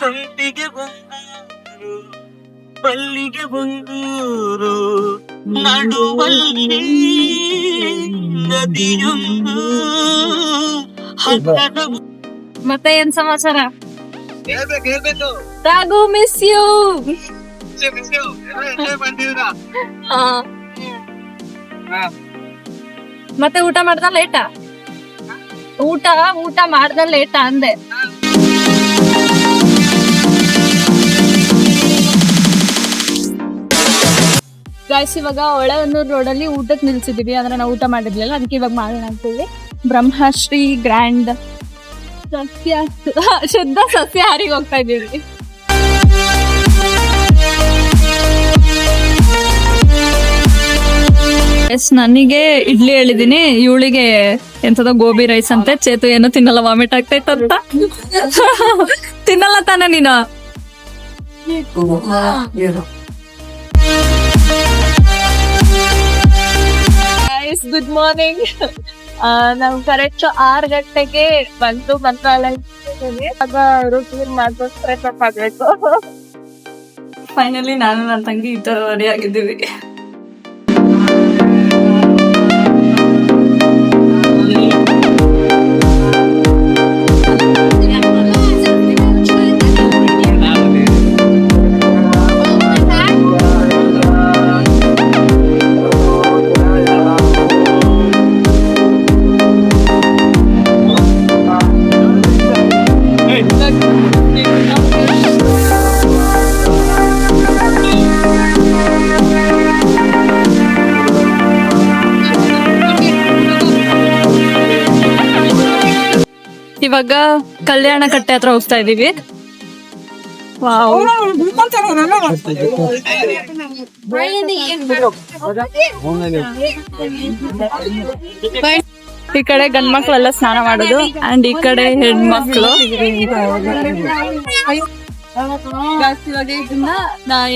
ಸಂಪಿಗೆ ಬಂದೂರು ಮಲ್ಲಿಗೆ ಬಂದೂರು ನಡುವಲ್ಲಿ ನದಿಯೊಂದು. ಹಗ್ಗದ ಮತ್ತೆ ಏನ್ ಸಮಾಚಾರ? ಹೇಳ್ಬೇಕು ಹೇಳ್ಬೇಕು. Raghu miss you miss you ಬಂದಿದ್ರಾ ಹಾ. ಮತ್ತೆ ಊಟ ಮಾಡ್ದ ಲೇಟಾ ಊಟ ಊಟ ಮಾಡ್ದ ಲೇಟಾ ಅಂದೆ. ಗಾಯ್ಸ್ ಇವಾಗ ರೋಡ್ ರೋಡಲ್ಲಿ ಊಟಕ್ಕೆ ನಿಲ್ಸಿದೀವಿ. ಅಂದ್ರೆ ನಾವು ಊಟ ಮಾಡಿದ್ಲಲ್ಲ ಅದಕ್ಕೆ ಇವಾಗ ಮಾಡೋಣ ಅಂತೀವಿ. ಬ್ರಹ್ಮಶ್ರೀ ಗ್ರ್ಯಾಂಡ್ ಸಸ್ಯ ಶುದ್ಧ ಸಸ್ಯಾಹಾರಿಗೆ ಹೋಗ್ತಾ ಇದೀವಿ ಎಸ್ ನನಗೆ ಇಡ್ಲಿ ಹೇಳಿದೀನಿ. ಇವಳಿಗೆ ಎಂತದ ಗೋಬಿ ರೈಸ್ ಅಂತೆ. ಚೇತು ಏನು ತಿನ್ನಲ್ಲ ವಾಮಿಟ್ ಆಗ್ತೈತಂತ ತಿನ್ನಲ್ಲ ತಾನೆ ನೀನು. ಗುಡ್ ಮಾರ್ನಿಂಗ್ ನಾವು ಕರೆಕ್ಟ್ ಆರು ಗಂಟೆಗೆ ಬಂದು ಮಂತ್ರಾಲಯ ಆಗ್ಬೇಕು ಫೈನಲಿ ನಾನು ನನ್ನ ತಂಗಿ ತರ ರೆಡಿ ಆಗಿದ್ದೀವಿ. ಇವಾಗ ಕಲ್ಯಾಣ ಕಟ್ಟೆ ಹತ್ರ ಹೋಗ್ತಾ ಇದೀವಿ ಈ ಕಡೆ ಗಂಡ್ ಮಕ್ಳೆಲ್ಲ ಸ್ನಾನ ಮಾಡೋದು ಅಂಡ್ ಈ ಕಡೆ ಹೆಣ್ಮಕ್ಳು.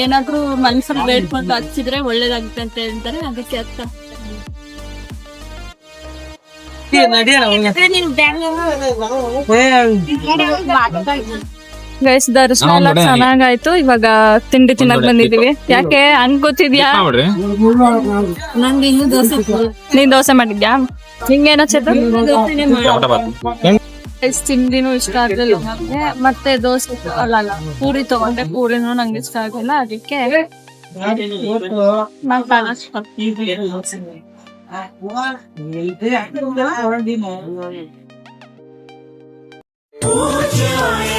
ಏನಾದ್ರೂ ಮನ್ಸಲ್ಲಿ ಬೇಡ್ಕೊಂಡು ಹಚ್ಚಿದ್ರೆ ಒಳ್ಳೇದಾಗುತ್ತೆ ಅಂತ ಹೇಳ್ತಾರೆ. ಅದಕ್ಕೆ ಅರ್ಥ. ಗೈಸ್ ದರ್ಶನ ಎಲ್ಲ ಚೆನ್ನಾಗಾಯ್ತು. ಇವಾಗ ತಿಂಡಿ ತಿನ್ನಕ್ ಬಂದಿದೀವಿ ಯಾಕೆ? ಹಂಗ್ ಗೊತ್ತಿದ್ಯಾ? ನಂಗೆ ಇನ್ನು ದೋಸೆ ನೀನ್ ದೋಸೆ ಮಾಡಿದ್ಯಾ? ನಿಂಗೇನ ಚೇತ ತಿಂಡಿನೂ ಇಷ್ಟ ಆಗ್ಲಿಲ್ಲ. ಮತ್ತೆ ದೋಸೆ ಅಲ್ಲ ಅಲ್ಲ ಪೂರಿ ತಗೊಂಡೆ. ಪೂರಿನೂ ನಂಗೆ ಇಷ್ಟ ಆಗಲ್ಲ ಅದಕ್ಕೆ Ah, buwan. Hindi. Hindi. Hindi. Hindi. Hindi. Hindi.